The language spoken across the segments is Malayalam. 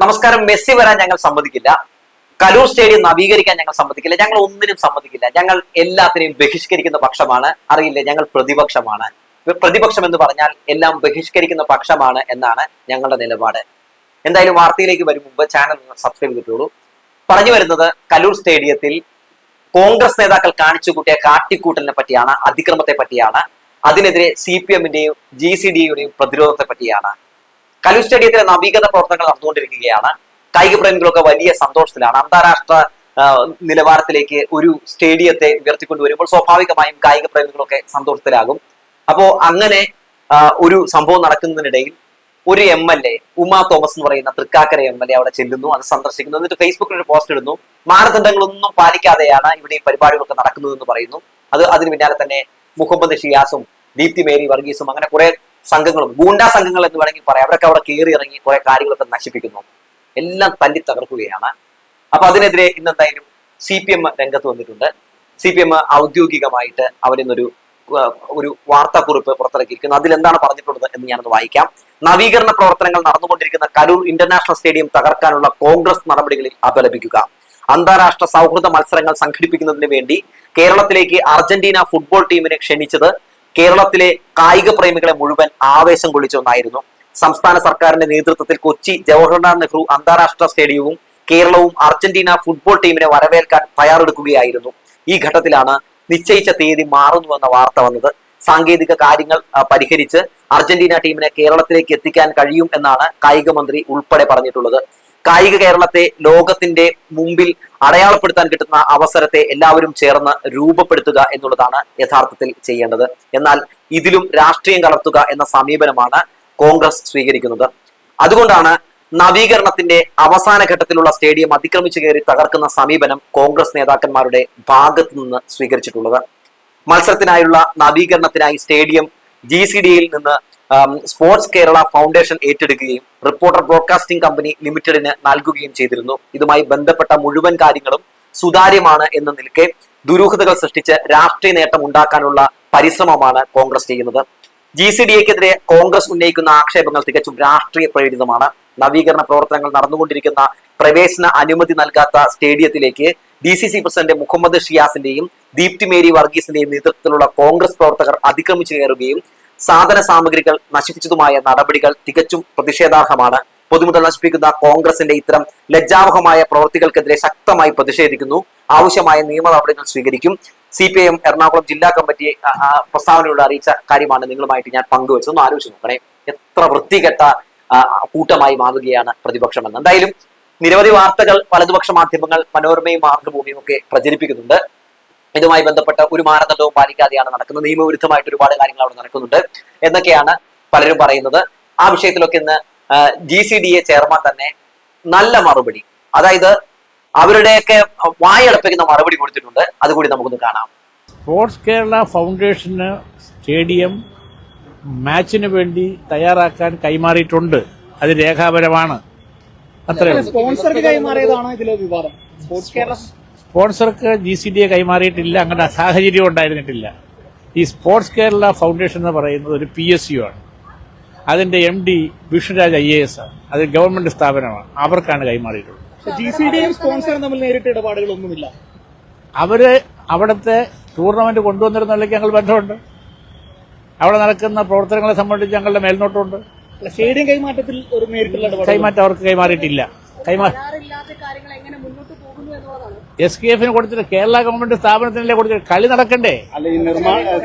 നമസ്കാരം. മെസ്സി വരാൻ ഞങ്ങൾ സമ്മതിക്കില്ല. കലൂർ സ്റ്റേഡിയം നവീകരിക്കാൻ ഞങ്ങൾ സമ്മതിക്കില്ല. ഞങ്ങൾ ഒന്നിനും സമ്മതിക്കില്ല. ഞങ്ങൾ എല്ലാത്തിനെയും ബഹിഷ്കരിക്കുന്ന പക്ഷമാണ്. അറിയില്ല? ഞങ്ങൾ പ്രതിപക്ഷമാണ്. പ്രതിപക്ഷം എന്ന് പറഞ്ഞാൽ എല്ലാം ബഹിഷ്കരിക്കുന്ന പക്ഷമാണ് എന്നാണ് ഞങ്ങളുടെ നിലപാട്. എന്തായാലും വാർത്തയിലേക്ക് വരും മുമ്പ് ചാനൽ സബ്സ്ക്രൈബ് ചെയ്തിട്ടുള്ളൂ പറഞ്ഞു വരുന്നത് കലൂർ സ്റ്റേഡിയത്തിൽ കോൺഗ്രസ് നേതാക്കൾ കാണിച്ചു കൂട്ടിയ കാട്ടിക്കൂട്ടലിനെ പറ്റിയാണ് അതിക്രമത്തെ പറ്റിയാണ്. അതിനെതിരെ സി പി എമ്മിന്റെയും ജി സി ഡിയുടെയും പ്രതിരോധത്തെ പറ്റിയാണ്. കലൂർ സ്റ്റേഡിയത്തിലെ നവീകരണ പ്രവർത്തനങ്ങൾ നടന്നുകൊണ്ടിരിക്കുകയാണ്. കായിക പ്രേമികളൊക്കെ വലിയ സന്തോഷത്തിലാണ്. അന്താരാഷ്ട്ര നിലവാരത്തിലേക്ക് ഒരു സ്റ്റേഡിയത്തെ ഉയർത്തിക്കൊണ്ടുവരുമ്പോൾ സ്വാഭാവികമായും കായിക പ്രേമികളൊക്കെ സന്തോഷത്തിലാകും. അപ്പോ അങ്ങനെ ഒരു സംഭവം നടക്കുന്നതിനിടയിൽ ഒരു M L A Uma Thomas എന്ന് പറയുന്ന തൃക്കാക്കര എം എൽ എ അവിടെ ചെല്ലുന്നു. അത് സന്ദർശിക്കുന്നു. എന്നിട്ട് ഫേസ്ബുക്കിൽ ഒരു പോസ്റ്റ് ഇടുന്നു. മാനദണ്ഡങ്ങളൊന്നും പാലിക്കാതെയാണ് ഇവിടെ ഈ പരിപാടികളൊക്കെ നടക്കുന്നതെന്ന് പറയുന്നു. അത് അതിന് പിന്നാലെ തന്നെ മുഹമ്മദ് ഷിയാസും ദീപ്തി മേരി വർഗീസും അങ്ങനെ കുറെ സംഘങ്ങളും ഗൂണ്ടാ സംഘങ്ങൾ എന്ന് വേണമെങ്കിൽ പറയാം. അവരൊക്കെ അവിടെ കയറി ഇറങ്ങി കുറെ കാര്യങ്ങളൊക്കെ നശിപ്പിക്കുന്നു. എല്ലാം തല്ലി തകർക്കുകയാണ്. അപ്പൊ അതിനെതിരെ ഇന്നെന്തായാലും സി പി എം രംഗത്ത് വന്നിട്ടുണ്ട്. സി പി എം ഔദ്യോഗികമായിട്ട് അവരിന്നൊരു ഒരു വാർത്താക്കുറിപ്പ് പുറത്തിറക്കിയിരിക്കുന്നു. അതിൽ എന്താണ് പറഞ്ഞിട്ടുള്ളത് എന്ന് ഞാനത് വായിക്കാം. നവീകരണ പ്രവർത്തനങ്ങൾ നടന്നുകൊണ്ടിരിക്കുന്ന കരൂർ ഇന്റർനാഷണൽ സ്റ്റേഡിയം തകർക്കാനുള്ള കോൺഗ്രസ് നടപടികളിൽ അപലപിക്കുക. അന്താരാഷ്ട്ര സൗഹൃദ മത്സരങ്ങൾ സംഘടിപ്പിക്കുന്നതിന് വേണ്ടി കേരളത്തിലേക്ക് അർജന്റീന ഫുട്ബോൾ ടീമിനെ ക്ഷണിച്ചത് കേരളത്തിലെ കായിക പ്രേമികളെ മുഴുവൻ ആവേശം കൊള്ളിച്ച ഒന്നായിരുന്നു സംസ്ഥാന സർക്കാരിന്റെ നേതൃത്വത്തിൽ കൊച്ചി ജവഹർലാൽ നെഹ്റു അന്താരാഷ്ട്ര സ്റ്റേഡിയവും കേരളവും അർജന്റീന ഫുട്ബോൾ ടീമിനെ വരവേൽക്കാൻ തയ്യാറെടുക്കുകയായിരുന്നു. ഈ ഘട്ടത്തിലാണ് നിശ്ചയിച്ച തീയതി മാറുന്നുവെന്ന വാർത്ത വന്നത്. സാങ്കേതിക കാര്യങ്ങൾ പരിഹരിച്ച് അർജന്റീന ടീമിനെ കേരളത്തിലേക്ക് എത്തിക്കാൻ കഴിയും എന്നാണ് കായിക മന്ത്രി ഉൾപ്പെടെ പറഞ്ഞിട്ടുള്ളത്. കായിക കേരളത്തെ ലോകത്തിന്റെ മുമ്പിൽ അടയാളപ്പെടുത്താൻ കിട്ടുന്ന അവസരത്തെ എല്ലാവരും ചേർന്ന് രൂപപ്പെടുത്തുക എന്നുള്ളതാണ് യഥാർത്ഥത്തിൽ ചെയ്യേണ്ടത്. എന്നാൽ ഇതിലും രാഷ്ട്രീയം കലർത്തുക എന്ന സമീപനമാണ് കോൺഗ്രസ് സ്വീകരിക്കുന്നത്. അതുകൊണ്ടാണ് നവീകരണത്തിന്റെ അവസാന ഘട്ടത്തിലുള്ള സ്റ്റേഡിയം അതിക്രമിച്ചു കയറി തകർക്കുന്ന സമീപനം കോൺഗ്രസ് നേതാക്കന്മാരുടെ ഭാഗത്തു നിന്ന് സ്വീകരിച്ചിട്ടുള്ളത്. മത്സരത്തിനായുള്ള നവീകരണത്തിനായി സ്റ്റേഡിയം ജി സി ഡിയിൽ നിന്ന് സ്പോർട്സ് കേരള ഫൗണ്ടേഷൻ ഏറ്റെടുക്കുകയും റിപ്പോർട്ടർ ബ്രോഡ്കാസ്റ്റിംഗ് കമ്പനി ലിമിറ്റഡിന് നൽകുകയും ചെയ്തിരുന്നു. ഇതുമായി ബന്ധപ്പെട്ട മുഴുവൻ കാര്യങ്ങളും സുതാര്യമാണ് എന്ന നിലയ്ക്ക് ദുരൂഹതകൾ സൃഷ്ടിച്ച് രാഷ്ട്രീയ നേട്ടം ഉണ്ടാക്കാനുള്ള പരിശ്രമമാണ് കോൺഗ്രസ് ചെയ്യുന്നത്. ജി സി ഡി എക്കെതിരെ കോൺഗ്രസ് ഉന്നയിക്കുന്ന ആക്ഷേപങ്ങൾ തികച്ചും രാഷ്ട്രീയ പ്രേരിതമാണ്. നവീകരണ പ്രവർത്തനങ്ങൾ നടന്നുകൊണ്ടിരിക്കുന്ന പ്രവേശന അനുമതി നൽകാത്ത സ്റ്റേഡിയത്തിലേക്ക് D C C president Muhammad ഷിയാസിന്റെയും Deepthi Mary വർഗീസിന്റെയും നേതൃത്വത്തിലുള്ള കോൺഗ്രസ് പ്രവർത്തകർ അതിക്രമിച്ചു കയറുകയും സാധന സാമഗ്രികൾ നശിപ്പിച്ചതുമായ നടപടികൾ തികച്ചും പ്രതിഷേധാർഹമാണ്. പൊതുമുതൽ നശിപ്പിക്കുന്ന കോൺഗ്രസിന്റെ ഇത്തരം ലജ്ജാവഹമായ പ്രവൃത്തികൾക്കെതിരെ ശക്തമായി പ്രതിഷേധിക്കുന്നു. ആവശ്യമായ നിയമ നടപടികൾ സ്വീകരിക്കും. C P I M Ernakulam ജില്ലാ കമ്മിറ്റി പ്രസ്താവനയോട് അറിയിച്ച കാര്യമാണ് നിങ്ങളുമായിട്ട് ഞാൻ പങ്കുവച്ചത്. ഒന്ന് ആലോചിച്ച് നോക്കണേ. എത്ര വൃത്തികെട്ട കൂട്ടമായി മാറുകയാണ് പ്രതിപക്ഷമെന്ന്. എന്തായാലും നിരവധി വാർത്തകൾ വലതുപക്ഷ മാധ്യമങ്ങൾ മനോരമയും മാതൃഭൂമിയും ഒക്കെ പ്രചരിപ്പിക്കുന്നുണ്ട്. ഇതുമായി ബന്ധപ്പെട്ട ഒരു മാനദണ്ഡവും പാലിക്കാതെയാണ് നടക്കുന്നത്. നിയമവിരുദ്ധമായിട്ട് ഒരുപാട് കാര്യങ്ങൾ അവിടെ നടക്കുന്നുണ്ട്. എന്നൊക്കെയാണ് പലരും പറയുന്നത്. ആ വിഷയത്തിലൊക്കെ ഇന്ന് G C D A chairman തന്നെ നല്ല മറുപടി. അതായത് അവരുടെയൊക്കെ വായടപ്പിക്കുന്ന മറുപടി കൊടുത്തിട്ടുണ്ട്. അതുകൂടി നമുക്കൊന്ന് കാണാം. സ്പോർട്സ് കേരള ഫൗണ്ടേഷന് സ്റ്റേഡിയം മാച്ചിന് വേണ്ടി തയ്യാറാക്കാൻ കൈമാറിയിട്ടുണ്ട്. അത് രേഖാപരമാണ്. അത്രേ സ്പോൺസർക്ക് കൈമാറിയതാണ് ഇതിലെ വിവാദം? സ്പോർട്സ് കേരള സ്പോൺസർക്ക് ജി സി ഡി എ കൈമാറിയിട്ടില്ല അങ്ങനെ സാഹചര്യം ഉണ്ടായിരുന്നിട്ടില്ല. ഈ സ്പോർട്സ് കേരള ഫൗണ്ടേഷൻ എന്ന് പറയുന്നത് ഒരു പി എസ് യു ആണ്. അതിന്റെ M D Vishnuraj I A S ആണ്. അത് ഗവൺമെന്റ് സ്ഥാപനമാണ്. അവർക്കാണ് കൈമാറിയിട്ടുള്ളത്. ജി സി ഡിയും സ്പോൺസറും തമ്മിൽ നേരിട്ട് ഇടപാടുകളൊന്നുമില്ല. അവർ അവിടുത്തെ ടൂർണമെന്റ് കൊണ്ടുവന്നിരുന്നതിലേക്ക് ഞങ്ങൾ ബന്ധമുണ്ട്. അവിടെ നടക്കുന്ന പ്രവർത്തനങ്ങളെ സംബന്ധിച്ച് ഞങ്ങളുടെ മേൽനോട്ടമുണ്ട്. സ്റ്റേഡിയം കൈമാറ്റത്തിൽ ഒരു നേരിട്ടുള്ള കൈമാറ്റം അവർക്ക് കൈമാറിയിട്ടില്ല. കൈമാ എസ് കെ എഫിന് കൊടുത്തിട്ട് കേരള ഗവൺമെന്റ് സ്ഥാപനത്തിനല്ലേ കൊടുത്തിട്ട് കളി നടക്കണ്ടേ? അല്ല ഈ നിർമ്മാണം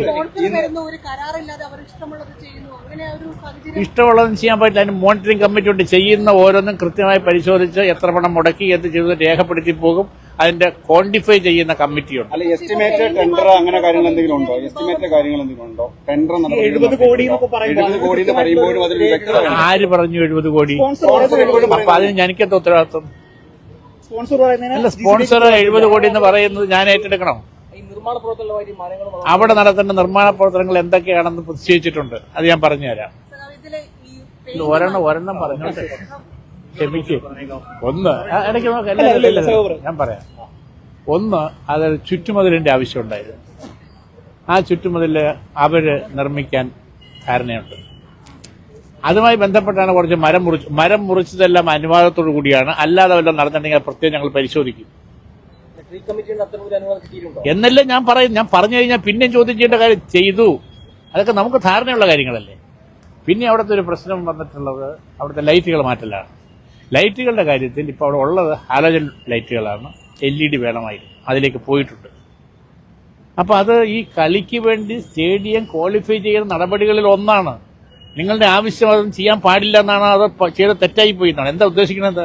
സ്പോൺസർ ഒരു കരാറില്ലാതെ അവർ ഇഷ്ടമുള്ളത് ചെയ്യുന്നു. അങ്ങനെ ഒരു സാഹചര്യം ഇഷ്ടമുള്ളതും ചെയ്യാൻ പറ്റില്ല. അതിന് മോണിറ്ററിംഗ് കമ്മിറ്റി ഉണ്ട്. ചെയ്യുന്ന ഓരോന്നും കൃത്യമായി പരിശോധിച്ച് എത്ര പണം മുടക്കി എന്ത് ചെയ്തു രേഖപ്പെടുത്തി പോകും. അതിന്റെ ക്വാണ്ടിഫൈ ചെയ്യുന്ന കമ്മിറ്റിയുണ്ട് അല്ല എസ്റ്റിമേറ്റ് ടെൻഡർ അങ്ങനെ കാര്യങ്ങൾ എന്തെങ്കിലും ഉണ്ടോ? എസ്റ്റിമേറ്റ് കാര്യങ്ങൾ എന്തെങ്കിലും ഉണ്ടോ? ടെൻഡർ എഴുപത് കോടി എഴുപത് കോടി എന്ന് പറയുമ്പോഴും അതിൽ വ്യക്തത ആര് പറഞ്ഞു എഴുപത് കോടി? അപ്പൊ അതിന് എനിക്കെന്താ ഉത്തരവാദിത്വം? അല്ല സ്പോൺസർ എഴുപത് കോടി എന്ന് പറയുന്നത് ഞാൻ ഏറ്റെടുക്കണം. അവിടെ നടത്തേണ്ട നിർമ്മാണ പ്രവർത്തനങ്ങൾ എന്തൊക്കെയാണെന്ന് നിശ്ചയിച്ചിട്ടുണ്ട് അത് ഞാൻ പറഞ്ഞുതരാം. ഒരെണ്ണം ഒരെണ്ണം പറഞ്ഞോട്ടെ. ക്ഷമിക്ക്. ഒന്ന് ഇടയ്ക്ക് നോക്ക്. ഞാൻ പറയാം. ഒന്ന് അത് ചുറ്റുമതിലിന്റെ ആവശ്യമുണ്ടായിരുന്നു ആ ചുറ്റുമതിൽ അവർ നിർമ്മിക്കാൻ ധാരണയുണ്ട്. അതുമായി ബന്ധപ്പെട്ടാണ് കുറച്ച് മരം മുറിച്ച് മരം മുറിച്ചതെല്ലാം അനുവാദത്തോടു കൂടിയാണ്. അല്ലാതെ വല്ലതും നടന്നിട്ടുണ്ടെങ്കിൽ പ്രത്യേകം ഞങ്ങൾ പരിശോധിക്കും. എന്നല്ല ഞാൻ പറയും ഞാൻ പറഞ്ഞു കഴിഞ്ഞാൽ പിന്നെ ചോദ്യം ചെയ്യേണ്ട കാര്യം ചെയ്തു. അതൊക്കെ നമുക്ക് ധാരണയുള്ള കാര്യങ്ങളല്ലേ. പിന്നെ അവിടുത്തെ ഒരു പ്രശ്നം വന്നിട്ടുള്ളത് അവിടുത്തെ ലൈറ്റുകൾ മാറ്റലാണ്. ലൈറ്റുകളുടെ കാര്യത്തിൽ ഇപ്പോൾ അവിടെ ഉള്ളത് ഹാലജൻ ലൈറ്റുകളാണ്. എൽ ഇ ഡി വേണമായിരുന്നു. അതിലേക്ക് പോയിട്ടുണ്ട്. അപ്പോൾ അത് ഈ കളിക്ക് വേണ്ടി സ്റ്റേഡിയം ക്വാളിഫൈ ചെയ്യുന്ന നടപടികളിൽ ഒന്നാണ്. നിങ്ങളുടെ ആവശ്യം അതൊന്നും ചെയ്യാൻ പാടില്ല എന്നാണ് അത് ചെയ്ത് തെറ്റായി പോയി എന്നാണ്. എന്താ ഉദ്ദേശിക്കുന്നത്?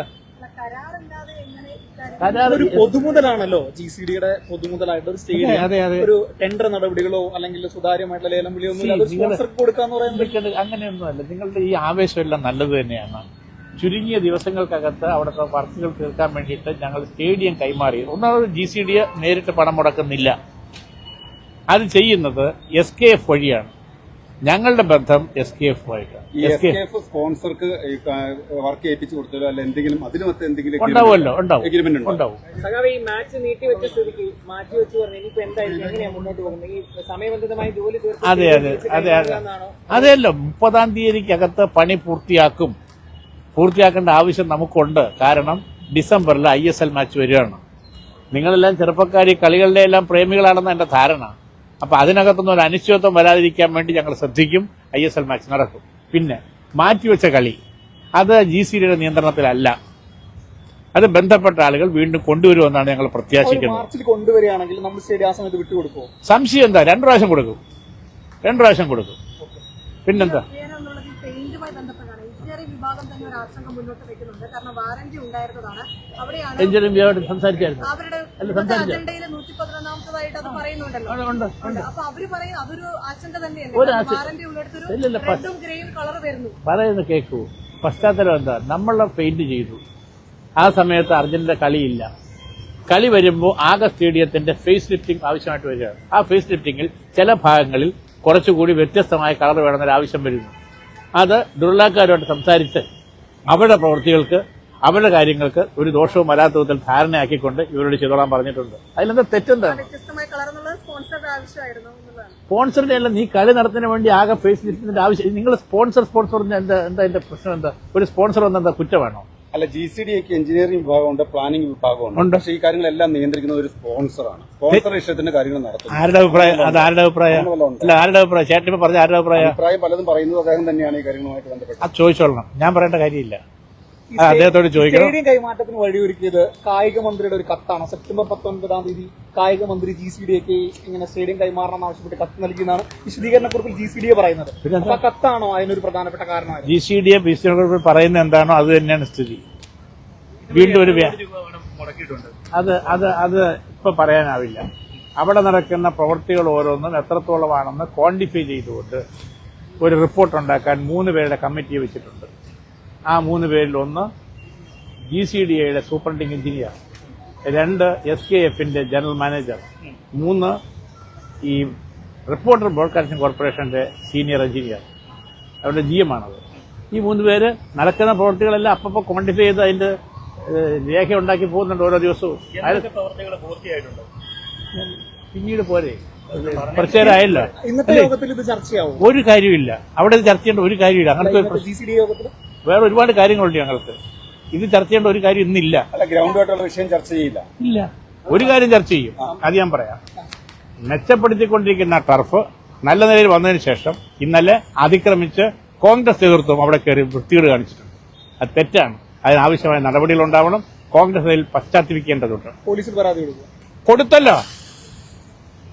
ഒരു പൊതുമുതലാണല്ലോ. ജി സി ഡിയുടെ പൊതുമുതലായിട്ട് ഒരു സ്റ്റേഡിയം ഒരു ടെൻഡർ നടപടികളോ അല്ലെങ്കിൽ സുതാര്യമായിട്ടുള്ള ലേലം വിളിയോ ഒന്നും അങ്ങനെയൊന്നുമല്ല. നിങ്ങളുടെ ഈ ആവേശമെല്ലാം നല്ലത് തന്നെയാണ്. ചുരുങ്ങിയ ദിവസങ്ങൾക്കകത്ത് അവിടുത്തെ വർക്കുകൾ തീർക്കാൻ വേണ്ടിയിട്ട് ഞങ്ങൾ സ്റ്റേഡിയം കൈമാറി. ഒന്നാമത് ജി സി ഡി നേരിട്ട് പണം മുടക്കുന്നില്ല. അത് ചെയ്യുന്നത് എസ് കെ എഫ് വഴിയാണ്. ഞങ്ങളുടെ ബന്ധം എസ് കെ എഫ് സ്പോൺസർക്ക് വർക്ക് ഏൽപ്പിച്ചു കൊടുത്തല്ലോ അല്ല എന്തെങ്കിലും അതിനുമൊത്ത് എന്തെങ്കിലും ഉണ്ടാവുമല്ലോ ഉണ്ടാവും. എഗ്രിമെന്റ് ഉണ്ടോ? ഉണ്ടാവും. ഈ മാച്ച് നീട്ടി വെച്ച സ്ഥിതിക്ക് മാറ്റി വെച്ച് പറഞ്ഞു ഇനിയിപ്പോ എന്തായിരിക്കും എങ്ങനെയാ മുന്നോട്ട് പോകുന്നത്? ഈ സമയബന്ധിതമായി ജോലി അതെ അതെ അതെ അതെ? അതെയല്ലോ മുപ്പതാം തീയതിക്കകത്ത് പണി പൂർത്തിയാക്കും. പൂർത്തിയാക്കേണ്ട ആവശ്യം നമുക്കുണ്ട്. കാരണം ഡിസംബറിൽ ഐ എസ് എൽ മാച്ച് വരികയാണ്. നിങ്ങളെല്ലാം ചെറുപ്പക്കാരി കളികളുടെ എല്ലാം പ്രേമികളാണെന്ന് എന്റെ ധാരണ. അപ്പോൾ അതിനകത്തൊന്നും ഒരു അനിശ്ചിതത്വം വരാതിരിക്കാൻ വേണ്ടി ഞങ്ങൾ ശ്രദ്ധിക്കും. ഐ എസ് എൽ മാച്ച് നടക്കും. പിന്നെ മാറ്റിവെച്ച കളി. അത് ജി സി ഡിയുടെ നിയന്ത്രണത്തിലല്ല. അത് ബന്ധപ്പെട്ട ആളുകൾ വീണ്ടും കൊണ്ടുവരുമെന്നാണ് ഞങ്ങൾ പ്രത്യാശിക്കുന്നത്. കൊണ്ടുവരികയാണെങ്കിൽ നമ്മൾ സ്റ്റേഡിയം ആ സമയത്ത് വിട്ടുകൊടുക്കുമോ സംശയം എന്താ? രണ്ടു പ്രാവശ്യം കൊടുക്കും. രണ്ടു പ്രാവശ്യം കൊടുക്കും. പിന്നെന്താ? പെയിന്റുമായി ബന്ധപ്പെട്ടാണ്. എഞ്ചിനീയറിംഗ് വിഭാഗം തന്നെ ഒരു ആശങ്ക മുന്നോട്ട് വെക്കുന്നുണ്ട്. കാരണം വാറന്റി ഉണ്ടായിരുന്നതാണ്. അവിടെയാണ് എഞ്ചിനീയറിംഗ് വിഭാഗം സംസാരിച്ചായിരുന്നു അവരുടെ അജണ്ടയിൽ നൂറ്റി പതിനൊന്നാമത്തതായിട്ട് അത് പറയുന്നുണ്ടല്ലോ. അപ്പൊ അവർ പറയുന്നത് അതൊരു ആശങ്ക തന്നെയല്ലേ. വാറന്റി ഉള്ളിടത്തൊരു റെഡും ഗ്രേയും കളർ വരുന്നു. പറയുന്നത് കേൾക്കൂ പശ്ചാത്തലം എന്താ? നമ്മളെ പെയിന്റ് ചെയ്തു. ആ സമയത്ത് അർജന്റീന കളിയില്ല. കളി വരുമ്പോൾ ആകെ സ്റ്റേഡിയത്തിന്റെ ഫേസ് ലിഫ്റ്റിംഗ് ആവശ്യമായിട്ട് വരികയാണ്. ആ ഫേസ് ലിഫ്റ്റിംഗിൽ ചില ഭാഗങ്ങളിൽ കുറച്ചുകൂടി വ്യത്യസ്തമായ കളർ വേണമെന്നൊരു ആവശ്യം വരുന്നു. അത് ദുർലാക്കാരുമായിട്ട് സംസാരിച്ച് അവരുടെ പ്രവൃത്തികൾക്ക് അവരുടെ കാര്യങ്ങൾക്ക് ഒരു ദോഷവും വരാത്ത വിധത്തിൽ ധാരണയാക്കിക്കൊണ്ട് ഇവരോട് ചെയ്തോളാൻ പറഞ്ഞിട്ടുണ്ട്. അതിലെന്താ തെറ്റെന്താണ്? സ്പോൺസറിന്റെ അല്ല നീ കളി നടത്തുന്നതിന് വേണ്ടി ആകെ ഫേസ് ലിഫ്റ്റിന്റെ ആവശ്യം. നിങ്ങൾ സ്പോൺസർ സ്പോൺസർ എന്താ എന്താ എന്റെ പ്രശ്നം എന്താ? ഒരു സ്പോൺസർ വന്നെന്താ കുറ്റമാണോ? അല്ല ജി സി ഡി ഒക്കെ എഞ്ചിനീയറിംഗ് വിഭാഗമുണ്ട് പ്ലാനിംഗ് വിഭാഗമുണ്ട്. ഉണ്ട്. പക്ഷേ ഈ കാര്യങ്ങളെല്ലാം നിയന്ത്രിക്കുന്ന ഒരു സ്പോൺസറാണ് സ്പോൺസർ ഇഷ്ടത്തിന്റെ കാര്യങ്ങൾ നടത്തുന്നത് ആരുടെ അഭിപ്രായം? അത് ആരുടെ അഭിപ്രായം? അല്ല ആരുടെ അഭിപ്രായം? ചേട്ടൻ പറഞ്ഞ ആരുടെ അഭിപ്രായം? അഭിപ്രായം പലതും പറയുന്നത് അദ്ദേഹം തന്നെയാണ് ഈ കാര്യങ്ങളുമായിട്ട് ബന്ധപ്പെട്ട് അത് ചോദിച്ചോളണം. ഞാൻ പറയേണ്ട കാര്യമില്ല. അദ്ദേഹത്തോട് ചോദിക്കണം. സ്റ്റേഡിയം കൈമാറ്റത്തിന് വഴിയൊരുക്കിയത് കായിക മന്ത്രിയുടെ ഒരു കത്താണ് സെപ്റ്റംബർ പത്തൊൻപതാം തീയതി കായിക മന്ത്രി ജി സി ഡിയൊക്കെ ഇങ്ങനെ സ്റ്റേഡിയം കൈമാറണം ആവശ്യപ്പെട്ട് കത്ത് നൽകിയെന്നാണ് വിശദീകരണക്കുറിപ്പിൽ ജി സി ഡിയെ പറയുന്നത്. അപ്പൊ ആ കത്താണോ അതിനൊരു പ്രധാനപ്പെട്ട കാരണമായത്. G C D A B C പറയുന്ന എന്താണോ അത് തന്നെയാണ് സ്ഥിതി. വീണ്ടും ഒരു അത് അത് അത് ഇപ്പൊ പറയാനാവില്ല. അവിടെ നടക്കുന്ന പ്രവൃത്തികൾ ഓരോന്നും എത്രത്തോളമാണെന്ന് ക്വാണ്ടിഫൈ ചെയ്തുകൊണ്ട് ഒരു റിപ്പോർട്ട് ഉണ്ടാക്കാൻ മൂന്ന് പേരുടെ കമ്മിറ്റിയെ വെച്ചിട്ടുണ്ട്. ആ മൂന്ന് പേരിൽ ഒന്ന് ജി സി ഡി എയുടെ സൂപ്രണ്ടിങ് എഞ്ചിനീയർ രണ്ട് എസ് കെ എഫിന്റെ ജനറൽ മാനേജർ മൂന്ന് ഈ റിപ്പോർട്ടർ ബ്രോഡ്കാസ്റ്റിംഗ് കോർപ്പറേഷന്റെ സീനിയർ എഞ്ചിനീയർ അവരുടെ ജി എം ആണത്. ഈ മൂന്ന് പേര് നടക്കുന്ന പ്രവൃത്തികളെല്ലാം അപ്പപ്പോൾ ക്വാണ്ടിഫൈ ചെയ്ത് അതിന്റെ രേഖ ഉണ്ടാക്കി പോകുന്നുണ്ട് ഓരോ ദിവസവും. പിന്നീട് പോരെ. പ്രത്യേകമായല്ലോ ഇന്നത്തെ യോഗത്തിൽ ഇത് ചർച്ചയാവും. ഒരു കാര്യമില്ല അവിടെ ചർച്ച ചെയ്യേണ്ട ഒരു കാര്യമില്ല അങ്ങനത്തെ വേറെ ഒരുപാട് കാര്യങ്ങളുണ്ട് ഞങ്ങൾക്ക്. ഇത് ചർച്ച ചെയ്യേണ്ട ഒരു കാര്യം ഇന്നില്ല. അല്ല ഗ്രൗണ്ടുമായിട്ടുള്ള വിഷയം ചർച്ച ചെയ്യില്ല. ഇല്ല. ഒരു കാര്യം ചർച്ച ചെയ്യും. അത് ഞാൻ പറയാം. മെച്ചപ്പെടുത്തിക്കൊണ്ടിരിക്കുന്ന ടർഫ് നല്ല നിലയിൽ വന്നതിന് ശേഷം ഇന്നലെ അതിക്രമിച്ച് കോൺഗ്രസ് നേതൃത്വം അവിടെ കയറി വൃത്തികേട് കാണിച്ചിട്ടുണ്ട്. അത് തെറ്റാണ്. അതിനാവശ്യമായ നടപടികൾ ഉണ്ടാവണം. കോൺഗ്രസ് അതിൽ പശ്ചാത്തലിക്കേണ്ടതുണ്ട് പോലീസിൽ പരാതി കൊടുക്കുക. കൊടുത്തല്ലോ.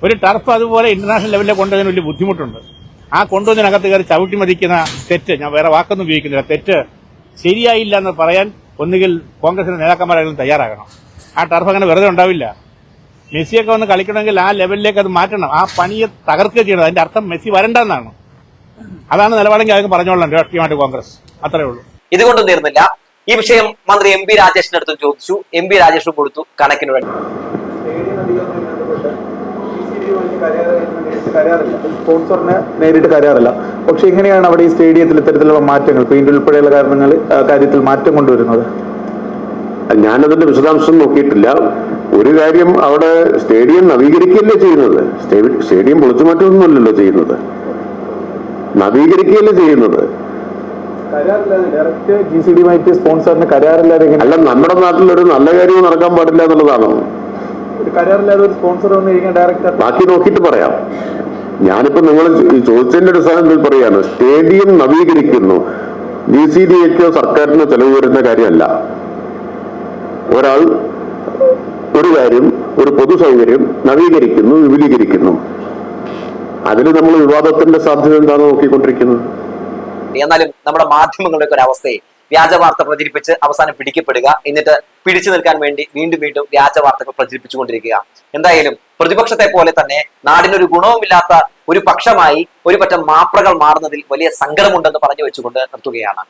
ഒരു ടർഫ് അതുപോലെ ഇന്റർനാഷണൽ ലെവലിൽ കൊണ്ടുവന്നതിന് വലിയ ബുദ്ധിമുട്ടുണ്ട്. ആ കൊണ്ടുവന്നതിനകത്ത് കയറി ചവിട്ടി മതിക്കുന്ന തെറ്റ് ഞാൻ വേറെ വാക്കൊന്നും ഉപയോഗിക്കുന്നില്ല. തെറ്റ് ശരിയായില്ല എന്ന് പറയാൻ ഒന്നുകിൽ കോൺഗ്രസിന്റെ നേതാക്കന്മാരായാലും തയ്യാറാകണം. ആ ടർഫ് അങ്ങനെ വെറുതെ ഉണ്ടാവില്ല. മെസ്സിയൊക്കെ വന്ന് കളിക്കണമെങ്കിൽ ആ ലെവലിലേക്ക് അത് മാറ്റണം. ആ പണിയെ തകർക്കുക ചെയ്യണം. അതിന്റെ അർത്ഥം മെസ്സി വരണ്ടെന്നാണ് അതാണ് നിലപാടെങ്കിൽ അതൊക്കെ പറഞ്ഞോളാം രാഷ്ട്രീയമായിട്ട് കോൺഗ്രസ്. അത്രേ ഉള്ളൂ. ഇതുകൊണ്ടും തീർന്നില്ല ഈ വിഷയം മന്ത്രി എം പി രാജേഷിന്റെ അടുത്ത് ചോദിച്ചു. എം പി രാജേഷും കൊടുത്തു കണക്കിന് വേണ്ടി. സ്പോൺസറിന് നേരിട്ട് കരാറില്ല പക്ഷെ എങ്ങനെയാണ് അവിടെ ഈ സ്റ്റേഡിയത്തിൽ ഇത്തരത്തിലുള്ള മാറ്റങ്ങൾ പെയിന്റ് ഉൾപ്പെടെയുള്ള കാരണങ്ങൾ കാര്യത്തിൽ മാറ്റം കൊണ്ടുവരുന്നത്? ഞാനതിന്റെ വിശദാംശം നോക്കിയിട്ടില്ല. ഒരു കാര്യം അവിടെ സ്റ്റേഡിയം നവീകരിക്കുകയല്ലേ ചെയ്യുന്നത്? സ്റ്റേഡിയം പൊളിച്ചു മാറ്റുന്നൊന്നുമല്ലല്ലോ ചെയ്യുന്നത്. നവീകരിക്കുകയല്ലേ ചെയ്യുന്നത്? അല്ല നമ്മുടെ നാട്ടിൽ ഒരു നല്ല കാര്യവും നടക്കാൻ പാടില്ല എന്നുള്ളതാണോ? ബാക്കി നോക്കിയിട്ട് പറയാം. ഞാനിപ്പോ നിങ്ങൾ ചോദിച്ചതിന്റെ അടിസ്ഥാനത്തിൽ പറയാണ്. സ്റ്റേഡിയം നവീകരിക്കുന്നു. ഡി സി ഡി എക്കോ സർക്കാരിന് ചെലവ് വരുന്ന കാര്യമല്ല. ഒരാൾ ഒരു കാര്യം ഒരു പൊതു സൗകര്യം നവീകരിക്കുന്നു വിപുലീകരിക്കുന്നു. അതിന് നമ്മൾ വിവാദത്തിന്റെ സാധ്യത എന്താണ് നോക്കിക്കൊണ്ടിരിക്കുന്നത്? എന്നാലും നമ്മുടെ മാധ്യമങ്ങളുടെ ഒരു അവസ്ഥയെ വ്യാജ വാർത്ത പ്രചരിപ്പിച്ച് അവസാനം പിടിക്കപ്പെടുക. എന്നിട്ട് പിടിച്ചു നിൽക്കാൻ വേണ്ടി വീണ്ടും വീണ്ടും വ്യാജ വാർത്തകൾ പ്രചരിപ്പിച്ചുകൊണ്ടിരിക്കുക. എന്തായാലും പ്രതിപക്ഷത്തെ പോലെ തന്നെ നാടിനൊരു ഗുണവുമില്ലാത്ത ഒരു പക്ഷമായി ഒരു പറ്റം മാപ്രകൾ മാറുന്നതിൽ വലിയ സങ്കടമുണ്ടെന്ന് പറഞ്ഞു വെച്ചുകൊണ്ട് നിർത്തുകയാണ്.